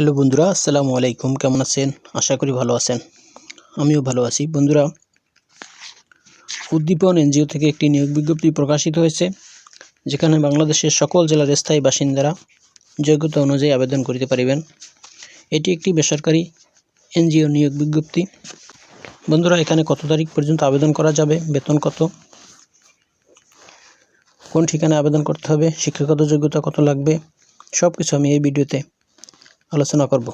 Hello বন্ধুরা, আসসালামু আলাইকুম। কেমন আছেন? আশা করি ভালো আছেন। আমিও ভালো আছি। বন্ধুরা, উদ্দীপন এনজিও থেকে একটি নিয়োগ বিজ্ঞপ্তি প্রকাশিত হয়েছে, যেখানে বাংলাদেশের সকল জেলার স্থায়ী বাসিন্দারা যোগ্যতা অনুযায়ী আবেদন করিতে পারিবেন। এটি একটি বেসরকারি এনজিও নিয়োগ বিজ্ঞপ্তি। বন্ধুরা, এখানে কত তারিখ পর্যন্ত আবেদন করা যাবে? বেতন কত? কোন ঠিকানায় আবেদন করতে হবে? শিক্ষাগত যোগ্যতা কত লাগবে? সব কিছু আমি এই ভিডিওতে আলোচনা করব।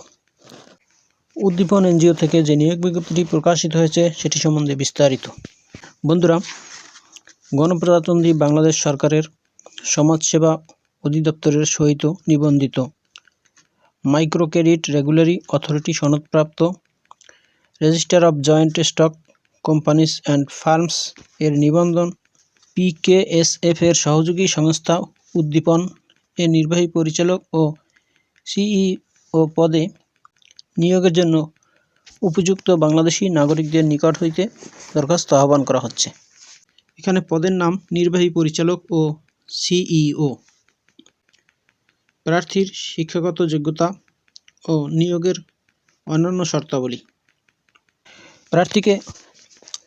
উদ্দীপন এনজিও থেকে যে নিয়োগ বিজ্ঞপ্তিটি প্রকাশিত হয়েছে, সেটি সম্বন্ধে বিস্তারিত। বন্ধুরা, গণপ্রজাতন্ত্রী বাংলাদেশ সরকারের সমাজসেবা অধিদপ্তরের সহিত নিবন্ধিত micro credit regulatory authority সনদপ্রাপ্ত register of joint stock companies and firms এর নিবন্ধন পিকেএসএফ এর সহযোগী সংস্থা উদ্দীপন এর নির্বাহী পরিচালক ও সিইও পদে নিয়োগের জন্য উপযুক্ত বাংলাদেশি নাগরিকদের নিকট হইতে দরখাস্ত আহ্বান করা হচ্ছে। এখানে পদের নাম নির্বাহী পরিচালক ও সিইও। প্রার্থীর শিক্ষাগত যোগ্যতা ও নিয়োগের অন্যান্য শর্তাবলী। প্রার্থীকে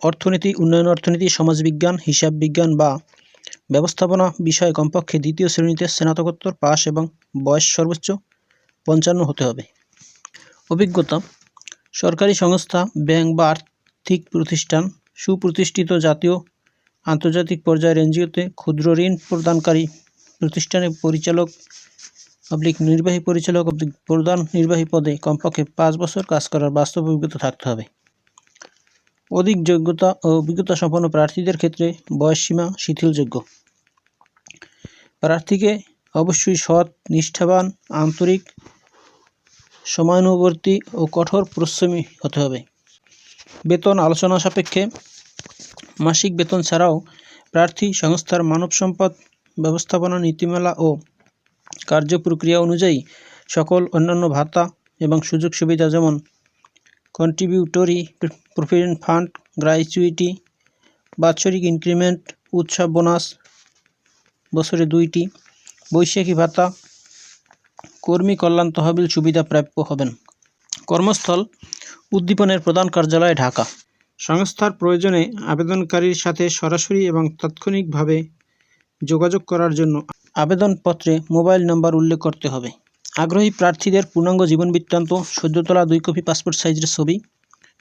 অর্থনীতি, উন্নয়ন অর্থনীতি, সমাজবিজ্ঞান, হিসাব বিজ্ঞান বা ব্যবস্থাপনা বিষয়ে কমপক্ষে দ্বিতীয় শ্রেণীতে স্নাতকোত্তর পাস এবং বয়স সর্বোচ্চ পঞ্চান্ন হতে হবে। অভিজ্ঞতা, সরকারি সংস্থা, ব্যাংক বা আর্থিক প্রতিষ্ঠান, সুপ্রতিষ্ঠিত জাতীয়, আন্তর্জাতিক পর্যায়ের এনজিওতে ক্ষুদ্র ঋণ প্রদানকারী প্রতিষ্ঠানের পরিচালক অবলিক নির্বাহী পরিচালক অবলিক প্রধান নির্বাহী পদে কমপক্ষে পাঁচ বছর কাজ করার বাস্তব অভিজ্ঞতা থাকতে হবে। অধিক যোগ্যতা ও অভিজ্ঞতা সম্পন্ন প্রার্থীদের ক্ষেত্রে বয়সসীমা শিথিলযোগ্য। প্রার্থীকে অবশ্যই সৎ, নিষ্ঠাবান, আন্তরিক সময়ানুবর্তী ও কঠোর পরিশ্রমী হতে হবে। বেতন আলোচনা সাপেক্ষে মাসিক বেতন ছাড়াও প্রার্থী, সংস্থার মানব সম্পদ ব্যবস্থাপনা নীতিমালা ও কার্য প্রক্রিয়া অনুযায়ী সকল অন্যান্য ভাতা এবং সুযোগ সুবিধা যেমন কন্ট্রিবিউটরি প্রভিডেন্ট ফান্ড গ্র্যাচুইটি বাৎসরিক ইনক্রিমেন্ট উৎসব বোনাস বছরে দুইটি বৈশাখী ভাতা কর্মী কল্যাণ তহবিল সুবিধা প্রাপ্য হবেন। কর্মস্থল উদ্দীপনের প্রধান কার্যালয় ঢাকা। সংস্থার প্রয়োজনে আবেদনকারীর সাথে সরাসরি এবং তাৎক্ষণিকভাবে যোগাযোগ করার জন্য আবেদনপত্রে মোবাইল নাম্বার উল্লেখ করতে হবে। আগ্রহী প্রার্থীদের পূর্ণাঙ্গ জীবন বৃত্তান্ত, সদ্যতলা দুই কপি পাসপোর্ট সাইজের ছবি,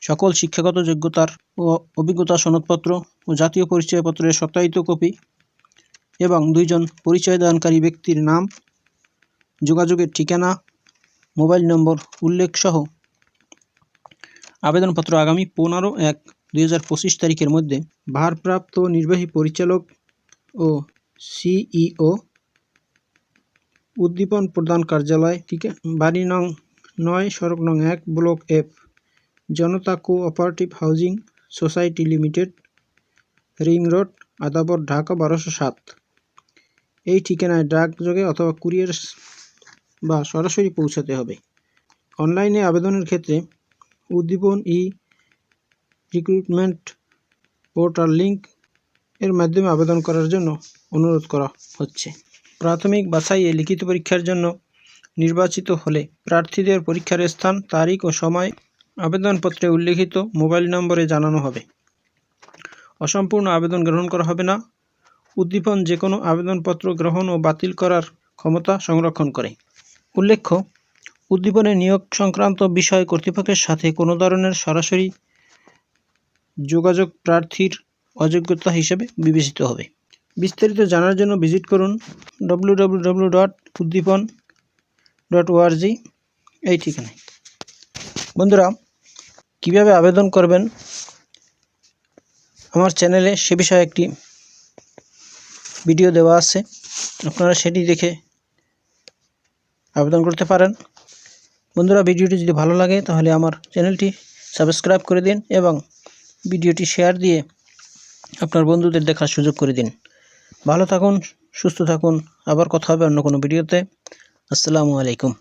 সকল শিক্ষাগত যোগ্যতার ও অভিজ্ঞতা সনদপত্র ও জাতীয় পরিচয়পত্রের সত্যায়িত কপি এবং দুইজন পরিচয়দানকারী ব্যক্তির নাম যোগাযোগের ঠিকানা, মোবাইল নম্বর উল্লেখ সহ আবেদনপত্র আগামী পনেরো এক দুই তারিখের মধ্যে ভারপ্রাপ্ত নির্বাহী পরিচালক ও সিইও উদ্দীপন প্রদান কার্যালয় ঠিকা বাড়ি নং নয়, সড়ক নং এক, ব্লক এফ, জনতা cooperative housing society limited, ring road, Adabor, Dhaka বারোশো সাত। এই ঠিকানায় ডাকযোগে অথবা কুরিয়ার বা সরাসরি পৌঁছাতে হবে। অনলাইনে আবেদনের ক্ষেত্রে Uddipan E recruitment portal link এর মাধ্যমে আবেদন করার জন্য অনুরোধ করা হচ্ছে। প্রাথমিক বাছাইয়ে লিখিত পরীক্ষার জন্য নির্বাচিত হলে প্রার্থীদের পরীক্ষার স্থান, তারিখ ও সময় আবেদনপত্রে উল্লেখিত মোবাইল নম্বরে জানানো হবে। অসম্পূর্ণ আবেদন গ্রহণ করা হবে না। উদ্দীপন যে কোনো আবেদনপত্র গ্রহণ ও বাতিল করার ক্ষমতা সংরক্ষণ করে। উল্লেখ্য, উদ্দীপনে নিয়োগ সংক্রান্ত বিষয় কর্তৃপক্ষের সাথে কোনো ধরনের সরাসরি যোগাযোগ প্রার্থীর অযোগ্যতা হিসেবে বিবেচিত হবে। বিস্তারিত জানার জন্য ভিজিট করুন W W W dot Uddipan dot এই ঠিকানায়। বন্ধুরা, কীভাবে আবেদন করবেন? আমার চ্যানেলে সে বিষয়ে একটি ভিডিও দেওয়া আছে। আপনারা সেটি দেখে আবেদন করতে পারেন। বন্ধুরা, ভিডিওটি যদি ভালো লাগে, তাহলে আমার চ্যানেলটি সাবস্ক্রাইব করে দিন এবং ভিডিওটি শেয়ার দিয়ে আপনার বন্ধুদের দেখার সুযোগ করে দিন। ভালো থাকুন, সুস্থ থাকুন। আবার কথা হবে অন্য কোনো ভিডিওতে। আসসালামু আলাইকুম।